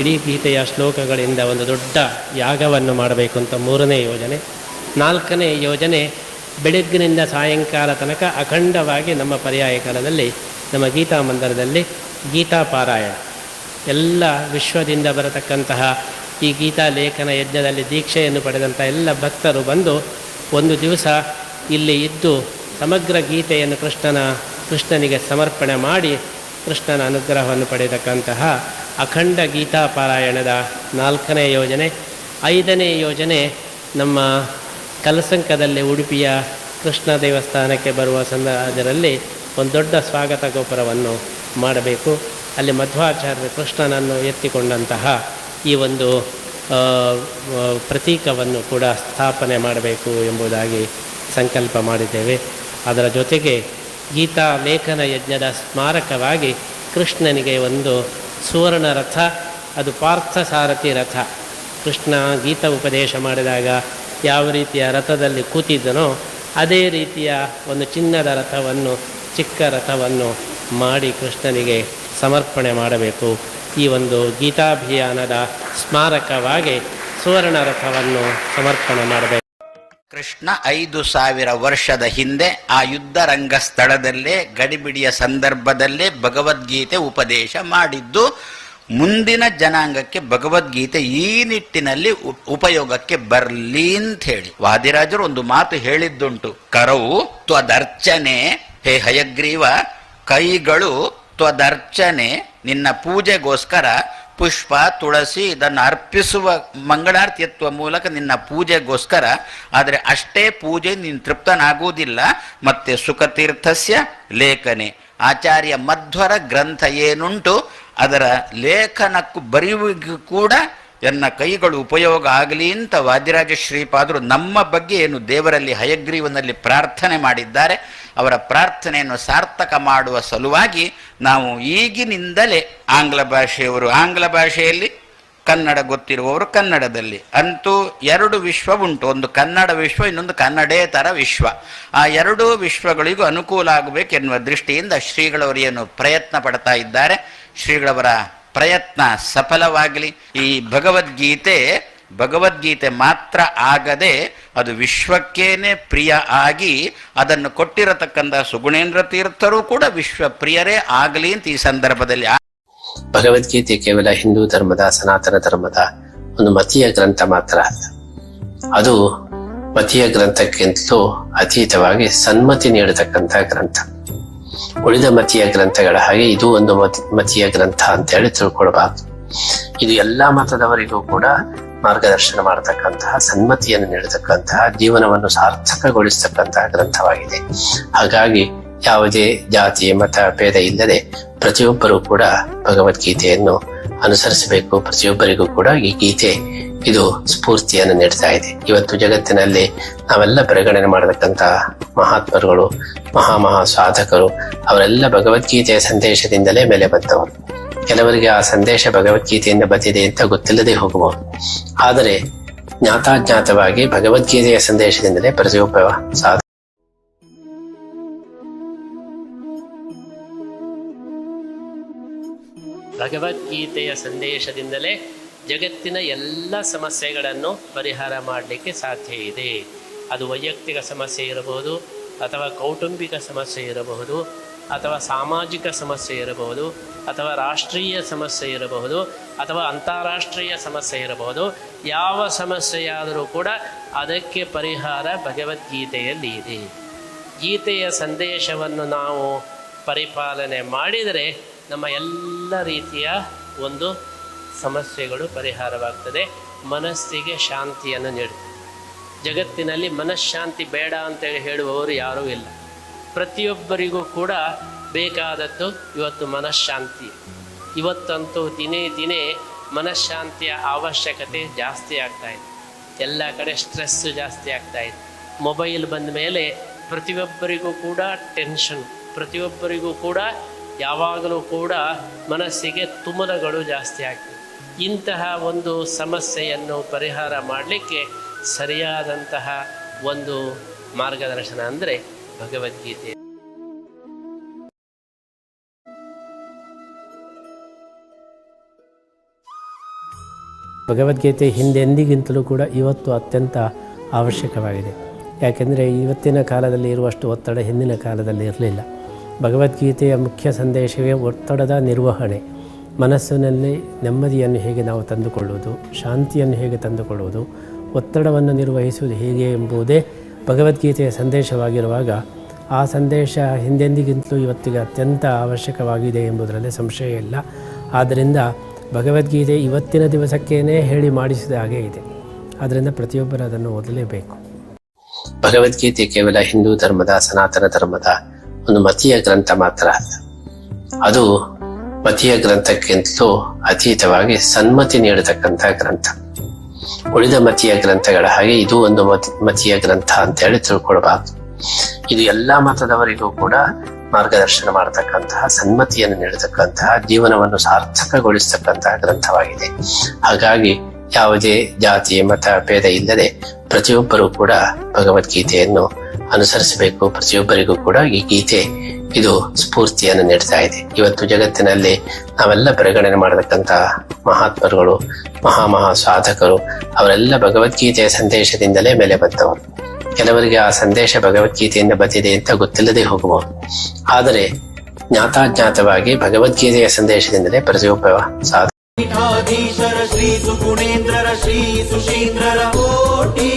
ಇಡೀ ಗೀತೆಯ ಶ್ಲೋಕಗಳಿಂದ ಒಂದು ದೊಡ್ಡ ಯಾಗವನ್ನು ಮಾಡಬೇಕು ಅಂತ ಮೂರನೇ ಯೋಜನೆ. ನಾಲ್ಕನೇ ಯೋಜನೆ, ಬೆಳಗ್ಗಿನಿಂದ ಸಾಯಂಕಾಲ ತನಕ ಅಖಂಡವಾಗಿ ನಮ್ಮ ಪರ್ಯಾಯ ಕಾಲದಲ್ಲಿ, ನಮ್ಮ ಗೀತಾ ಮಂದಿರದಲ್ಲಿ ಗೀತಾ ಪಾರಾಯಣ. ಎಲ್ಲ ವಿಶ್ವದಿಂದ ಬರತಕ್ಕಂತಹ ಈ ಗೀತಾ ಲೇಖನ ಯಜ್ಞದಲ್ಲಿ ದೀಕ್ಷೆಯನ್ನು ಪಡೆದಂಥ ಎಲ್ಲ ಭಕ್ತರು ಬಂದು ಒಂದು ದಿವಸ ಇಲ್ಲಿ ಇದ್ದು ಸಮಗ್ರ ಗೀತೆಯನ್ನು ಕೃಷ್ಣನ, ಕೃಷ್ಣನಿಗೆ ಸಮರ್ಪಣೆ ಮಾಡಿ ಕೃಷ್ಣನ ಅನುಗ್ರಹವನ್ನು ಪಡೆಯತಕ್ಕಂತಹ ಅಖಂಡ ಗೀತಾ ಪಾರಾಯಣದ ನಾಲ್ಕನೇ ಯೋಜನೆ. ಐದನೇ ಯೋಜನೆ ನಮ್ಮ ಕಲಸಂಕದಲ್ಲಿ ಉಡುಪಿಯ ಕೃಷ್ಣ ದೇವಸ್ಥಾನಕ್ಕೆ ಬರುವ ಸಂದರ್ಭದಲ್ಲಿ ಒಂದು ದೊಡ್ಡ ಸ್ವಾಗತ ಗೋಪುರವನ್ನು ಮಾಡಬೇಕು. ಅಲ್ಲಿ ಮಧ್ವಾಚಾರ್ಯ ಕೃಷ್ಣನನ್ನು ಎತ್ತಿಕೊಂಡಂತಹ ಈ ಒಂದು ಪ್ರತೀಕವನ್ನು ಕೂಡ ಸ್ಥಾಪನೆ ಮಾಡಬೇಕು ಎಂಬುದಾಗಿ ಸಂಕಲ್ಪ ಮಾಡಿದ್ದೇವೆ. ಅದರ ಜೊತೆಗೆ ಗೀತಾ ಲೇಖನ ಯಜ್ಞದ ಸ್ಮಾರಕವಾಗಿ ಕೃಷ್ಣನಿಗೆ ಒಂದು ಸುವರ್ಣ ರಥ ಅದು ಪಾರ್ಥಸಾರಥಿ ರಥ. ಕೃಷ್ಣ ಗೀತ ಉಪದೇಶ ಮಾಡಿದಾಗ ಯಾವ ರೀತಿಯ ರಥದಲ್ಲಿ ಕೂತಿದ್ದನೋ ಅದೇ ರೀತಿಯ ಒಂದು ಚಿನ್ನದ ರಥವನ್ನು, ಚಿಕ್ಕ ರಥವನ್ನು ಮಾಡಿ ಕೃಷ್ಣನಿಗೆ ಸಮರ್ಪಣೆ ಮಾಡಬೇಕು. ಈ ಒಂದು ಗೀತಾಭಿಯಾನದ ಸ್ಮಾರಕವಾಗಿ ಸುವರ್ಣ ರಥವನ್ನು ಸಮರ್ಪಣೆ ಮಾಡಬೇಕು. ಕೃಷ್ಣ ಐದು ಸಾವಿರ ವರ್ಷದ ಹಿಂದೆ ಆ ಯುದ್ಧ ರಂಗ ಸ್ಥಳದಲ್ಲೇ ಗಡಿಬಿಡಿಯ ಸಂದರ್ಭದಲ್ಲೇ ಭಗವದ್ಗೀತೆ ಉಪದೇಶ ಮಾಡಿದ್ದು. ಮುಂದಿನ ಜನಾಂಗಕ್ಕೆ ಭಗವದ್ಗೀತೆ ಈ ನಿಟ್ಟಿನಲ್ಲಿ ಉಪಯೋಗಕ್ಕೆ ಬರಲಿ ಅಂತ ಹೇಳಿ ವಾದಿರಾಜರು ಒಂದು ಮಾತು ಹೇಳಿದ್ದುಂಟು. ಕರವು ತ್ವದರ್ಚನೆ, ಹೇ ಹಯಗ್ರೀವ, ಕೈಗಳು ತ್ವದರ್ಚನೆ, ನಿನ್ನ ಪೂಜೆಗೋಸ್ಕರ ಪುಷ್ಪ, ತುಳಸಿ ಇದನ್ನು ಅರ್ಪಿಸುವ ಮಂಗಳಾರ್ತಿಯತ್ವ ಮೂಲಕ ನಿನ್ನ ಪೂಜೆಗೋಸ್ಕರ. ಆದರೆ ಅಷ್ಟೇ ಪೂಜೆ ನೀನು ತೃಪ್ತನಾಗುವುದಿಲ್ಲ. ಮತ್ತೆ ಸುಖತೀರ್ಥಸ್ಯ ಲೇಖನೆ. ಆಚಾರ್ಯ ಮಧ್ವರ ಗ್ರಂಥ ಏನುಂಟು? ಅದರ ಲೇಖನಕ್ಕೂ ಬರೆಯುವಿಗೂ ಕೂಡ ಎನ್ನ ಕೈಗಳು ಉಪಯೋಗ ಆಗಲಿ ಅಂತ ವಾದಿರಾಜ ಶ್ರೀಪಾದರು ನಮ್ಮ ಬಗ್ಗೆ ಏನು ದೇವರಲ್ಲಿ ಹಯಗ್ರೀವನಲ್ಲಿ ಪ್ರಾರ್ಥನೆ ಮಾಡಿದ್ದಾರೆ. ಅವರ ಪ್ರಾರ್ಥನೆಯನ್ನು ಸಾರ್ಥಕ ಮಾಡುವ ಸಲುವಾಗಿ ನಾವು ಈಗಿನಿಂದಲೇ ಆಂಗ್ಲ ಭಾಷೆಯವರು. ಆಂಗ್ಲ ಭಾಷೆಯಲ್ಲಿ ಕನ್ನಡ ಗೊತ್ತಿರುವವರು ಕನ್ನಡದಲ್ಲಿ. ಅಂತೂ ಎರಡು ವಿಶ್ವ ಉಂಟು. ಒಂದು ಕನ್ನಡ ವಿಶ್ವ, ಇನ್ನೊಂದು ಕನ್ನಡೇತರ ವಿಶ್ವ. ಆ ಎರಡೂ ವಿಶ್ವಗಳಿಗೂ ಅನುಕೂಲ ಆಗಬೇಕೆನ್ನುವ ದೃಷ್ಟಿಯಿಂದ ಶ್ರೀಗಳವರು ಏನು ಪ್ರಯತ್ನ ಪಡ್ತಾ ಇದ್ದಾರೆ. ಶ್ರೀಗಳವರ ಪ್ರಯತ್ನ ಸಫಲವಾಗಲಿ. ಈ ಭಗವದ್ಗೀತೆ ಭಗವದ್ಗೀತೆ ಮಾತ್ರ ಆಗದೆ ಅದು ವಿಶ್ವಕ್ಕೇನೆ ಪ್ರಿಯ ಆಗಿ ಅದನ್ನು ಕೊಟ್ಟಿರತಕ್ಕಂಥ ಸುಗುಣೇಂದ್ರ ತೀರ್ಥರು ಕೂಡ ವಿಶ್ವ ಪ್ರಿಯರೇ ಆಗಲಿ ಅಂತ ಈ ಸಂದರ್ಭದಲ್ಲಿ ಭಗವದ್ಗೀತೆ ಕೇವಲ ಹಿಂದೂ ಧರ್ಮದ, ಸನಾತನ ಧರ್ಮದ ಒಂದು ಮತೀಯ ಗ್ರಂಥ ಮಾತ್ರ ಅದು ಮತೀಯ ಗ್ರಂಥಕ್ಕಿಂತಲೂ ಅತೀತವಾಗಿ ಸನ್ಮತಿ ನೀಡತಕ್ಕಂಥ ಗ್ರಂಥ. ಉಳಿದ ಮತೀಯ ಗ್ರಂಥಗಳ ಹಾಗೆ ಇದು ಒಂದು ಮತಿ ಮತೀಯ ಗ್ರಂಥ ಅಂತ ಹೇಳಿ ತಿಳ್ಕೊಳ್ಬಾರ್ದು. ಇದು ಎಲ್ಲಾ ಮತದವರಿಗೂ ಕೂಡ ಮಾರ್ಗದರ್ಶನ ಮಾಡತಕ್ಕಂತಹ ಸನ್ಮತಿಯನ್ನು ನೀಡತಕ್ಕಂತಹ ಜೀವನವನ್ನು ಸಾರ್ಥಕಗೊಳಿಸತಕ್ಕಂತಹ ಗ್ರಂಥವಾಗಿದೆ. ಹಾಗಾಗಿ ಯಾವುದೇ ಜಾತಿ, ಮತ, ಭೇದ ಇಲ್ಲದೆ ಪ್ರತಿಯೊಬ್ಬರೂ ಕೂಡ ಭಗವದ್ಗೀತೆಯನ್ನು ಅನುಸರಿಸಬೇಕು. ಪ್ರತಿಯೊಬ್ಬರಿಗೂ ಕೂಡ ಈ ಗೀತೆ ಇದು ಸ್ಫೂರ್ತಿಯನ್ನು ನೀಡ್ತಾ ಇದೆ. ಇವತ್ತು ಜಗತ್ತಿನಲ್ಲಿ ನಾವೆಲ್ಲ ಪರಿಗಣನೆ ಮಾಡತಕ್ಕಂತಹ ಮಹಾತ್ಮರುಗಳು, ಮಹಾ ಮಹಾ ಸಾಧಕರು, ಅವರೆಲ್ಲ ಭಗವದ್ಗೀತೆಯ ಸಂದೇಶದಿಂದಲೇ ಮೇಲೆ ಬಂದವರು. ಕೆಲವರಿಗೆ ಆ ಸಂದೇಶ ಭಗವದ್ಗೀತೆಯಿಂದ ಬಂದಿದೆ ಅಂತ ಗೊತ್ತಿಲ್ಲದೆ ಹೋಗಬಹುದು ಆದರೆ ಜ್ಞಾತಾಜ್ಞಾತವಾಗಿ ಭಗವದ್ಗೀತೆಯ ಸಂದೇಶದಿಂದಲೇ ಪ್ರತಿಯೊಬ್ಬ ಸಾಧ ಭಗವದ್ಗೀತೆಯ ಸಂದೇಶದಿಂದಲೇ ಜಗತ್ತಿನ ಎಲ್ಲ ಸಮಸ್ಯೆಗಳನ್ನು ಪರಿಹಾರ ಮಾಡಲಿಕ್ಕೆ ಸಾಧ್ಯ ಇದೆ. ಅದು ವೈಯಕ್ತಿಕ ಸಮಸ್ಯೆ ಇರಬಹುದು ಅಥವಾ ಕೌಟುಂಬಿಕ ಸಮಸ್ಯೆ ಇರಬಹುದು. ಅಥವಾ ಸಾಮಾಜಿಕ ಸಮಸ್ಯೆ ಇರಬಹುದು, ಅಥವಾ ರಾಷ್ಟ್ರೀಯ ಸಮಸ್ಯೆ ಇರಬಹುದು, ಅಥವಾ ಅಂತಾರಾಷ್ಟ್ರೀಯ ಸಮಸ್ಯೆ ಇರಬಹುದು, ಯಾವ ಸಮಸ್ಯೆಯಾದರೂ ಕೂಡ ಅದಕ್ಕೆ ಪರಿಹಾರ ಭಗವದ್ಗೀತೆಯಲ್ಲಿ ಇದೆ. ಗೀತೆಯ ಸಂದೇಶವನ್ನು ನಾವು ಪರಿಪಾಲನೆ ಮಾಡಿದರೆ ನಮ್ಮ ಎಲ್ಲ ರೀತಿಯ ಒಂದು ಸಮಸ್ಯೆಗಳು ಪರಿಹಾರವಾಗ್ತದೆ. ಮನಸ್ಸಿಗೆ ಶಾಂತಿಯನ್ನು ನೀಡುತ್ತೆ. ಜಗತ್ತಿನಲ್ಲಿ ಮನಃಶಾಂತಿ ಬೇಡ ಅಂತೇಳಿ ಹೇಳುವವರು ಯಾರೂ ಇಲ್ಲ. ಪ್ರತಿಯೊಬ್ಬರಿಗೂ ಕೂಡ ಬೇಕಾದದ್ದು ಇವತ್ತು ಮನಃಶಾಂತಿ. ಇವತ್ತಂತೂ ದಿನೇ ದಿನೇ ಮನಃಶಾಂತಿಯ ಅವಶ್ಯಕತೆ ಜಾಸ್ತಿ ಆಗ್ತಾ ಇದೆ. ಎಲ್ಲ ಕಡೆ ಸ್ಟ್ರೆಸ್ಸು ಜಾಸ್ತಿ ಆಗ್ತಾ ಇದೆ. ಮೊಬೈಲ್ ಬಂದ ಮೇಲೆ ಪ್ರತಿಯೊಬ್ಬರಿಗೂ ಕೂಡ ಟೆನ್ಷನ್ ಪ್ರತಿಯೊಬ್ಬರಿಗೂ ಕೂಡ ಯಾವಾಗಲೂ ಕೂಡ ಮನಸ್ಸಿಗೆ ತುಮಲಗಳು ಜಾಸ್ತಿ ಆಗ್ತವೆ ಇಂತಹ ಒಂದು ಸಮಸ್ಯೆಯನ್ನು ಪರಿಹಾರ ಮಾಡಲಿಕ್ಕೆ ಸರಿಯಾದಂತಹ ಒಂದು ಮಾರ್ಗದರ್ಶನ ಅಂದರೆ ಭಗವದ್ಗೀತೆ. ಭಗವದ್ಗೀತೆ ಹಿಂದೆಂದಿಗಿಂತಲೂ ಕೂಡ ಇವತ್ತು ಅತ್ಯಂತ ಅವಶ್ಯಕವಾಗಿದೆ. ಯಾಕೆಂದರೆ ಇವತ್ತಿನ ಕಾಲದಲ್ಲಿ ಇರುವಷ್ಟು ಒತ್ತಡ ಹಿಂದಿನ ಕಾಲದಲ್ಲಿ ಇರಲಿಲ್ಲ. ಭಗವದ್ಗೀತೆಯ ಮುಖ್ಯ ಸಂದೇಶವೇ ಒತ್ತಡದ ನಿರ್ವಹಣೆ. ಮನಸ್ಸಿನಲ್ಲಿ ನೆಮ್ಮದಿಯನ್ನು ಹೇಗೆ ನಾವು ತಂದುಕೊಳ್ಳುವುದು, ಶಾಂತಿಯನ್ನು ಹೇಗೆ ತಂದುಕೊಳ್ಳುವುದು, ಒತ್ತಡವನ್ನು ನಿರ್ವಹಿಸುವುದು ಹೇಗೆ ಎಂಬುದೇ ಭಗವದ್ಗೀತೆಯ ಸಂದೇಶವಾಗಿರುವಾಗ ಆ ಸಂದೇಶ ಹಿಂದೆಂದಿಗಿಂತಲೂ ಇವತ್ತಿಗೆ ಅತ್ಯಂತ ಅವಶ್ಯಕವಾಗಿದೆ ಎಂಬುದರಲ್ಲಿ ಸಂಶಯ ಇಲ್ಲ. ಆದ್ದರಿಂದ ಭಗವದ್ಗೀತೆ ಇವತ್ತಿನ ದಿವಸಕ್ಕೇನೆ ಹೇಳಿ ಮಾಡಿಸಿದ ಹಾಗೆ ಇದೆ. ಆದ್ದರಿಂದ ಪ್ರತಿಯೊಬ್ಬರು ಅದನ್ನು ಓದಲೇಬೇಕು. ಭಗವದ್ಗೀತೆ ಕೇವಲ ಹಿಂದೂ ಧರ್ಮದ, ಸನಾತನ ಧರ್ಮದ ಒಂದು ಮತೀಯ ಗ್ರಂಥ ಮಾತ್ರ ಅಲ್ಲ. ಅದು ಮತೀಯ ಗ್ರಂಥಕ್ಕಿಂತಲೂ ಅತೀತವಾಗಿ ಸನ್ಮತಿ ನೀಡತಕ್ಕಂಥ ಗ್ರಂಥ. ಉಳಿದ ಮತೀಯ ಗ್ರಂಥಗಳ ಹಾಗೆ ಇದು ಒಂದು ಮತಿ, ಮತೀಯ ಗ್ರಂಥ ಅಂತ ಹೇಳಿ ತಿಳ್ಕೊಳ್ಬಾರ್ದು. ಇದು ಎಲ್ಲಾ ಮತದವರಿಗೂ ಕೂಡ ಮಾರ್ಗದರ್ಶನ ಮಾಡತಕ್ಕಂತಹ, ಸನ್ಮತಿಯನ್ನು ನೀಡತಕ್ಕಂತಹ, ಜೀವನವನ್ನು ಸಾರ್ಥಕಗೊಳಿಸತಕ್ಕಂತಹ ಗ್ರಂಥವಾಗಿದೆ. ಹಾಗಾಗಿ ಯಾವುದೇ ಜಾತಿ, ಮತ, ಭೇದ ಇಲ್ಲದೆ ಪ್ರತಿಯೊಬ್ಬರೂ ಕೂಡ ಭಗವದ್ಗೀತೆಯನ್ನು ಅನುಸರಿಸಬೇಕು. ಪ್ರತಿಯೊಬ್ಬರಿಗೂ ಕೂಡ ಈ ಗೀತೆ ಇದು ಸ್ಫೂರ್ತಿಯನ್ನು ನೀಡ್ತಾ ಇದೆ. ಇವತ್ತು ಜಗತ್ತಿನಲ್ಲಿ ನಾವೆಲ್ಲ ಪರಿಗಣನೆ ಮಾಡತಕ್ಕಂತ ಮಹಾತ್ಮರುಗಳು, ಮಹಾ ಮಹಾ ಸಾಧಕರು, ಅವರೆಲ್ಲ ಭಗವದ್ಗೀತೆಯ ಸಂದೇಶದಿಂದಲೇ ಮೇಲೆ ಬಂದವರು. ಕೆಲವರಿಗೆ ಆ ಸಂದೇಶ ಭಗವದ್ಗೀತೆಯಿಂದ ಬಂದಿದೆ ಅಂತ ಗೊತ್ತಿಲ್ಲದೆ ಹೋಗಬಹುದು ಆದರೆ ಜ್ಞಾತಾಜ್ಞಾತವಾಗಿ ಭಗವದ್ಗೀತೆಯ ಸಂದೇಶದಿಂದಲೇ ಪ್ರತಿಯೊಬ್ಬ ಸಾಧ ಪೀಠಾಧೀಶರ ಶ್ರೀ ಸುಗುಣೇಂದ್ರರ ಶ್ರೀ ಸುಶೀಂದ್ರರ ಕೋಟಿ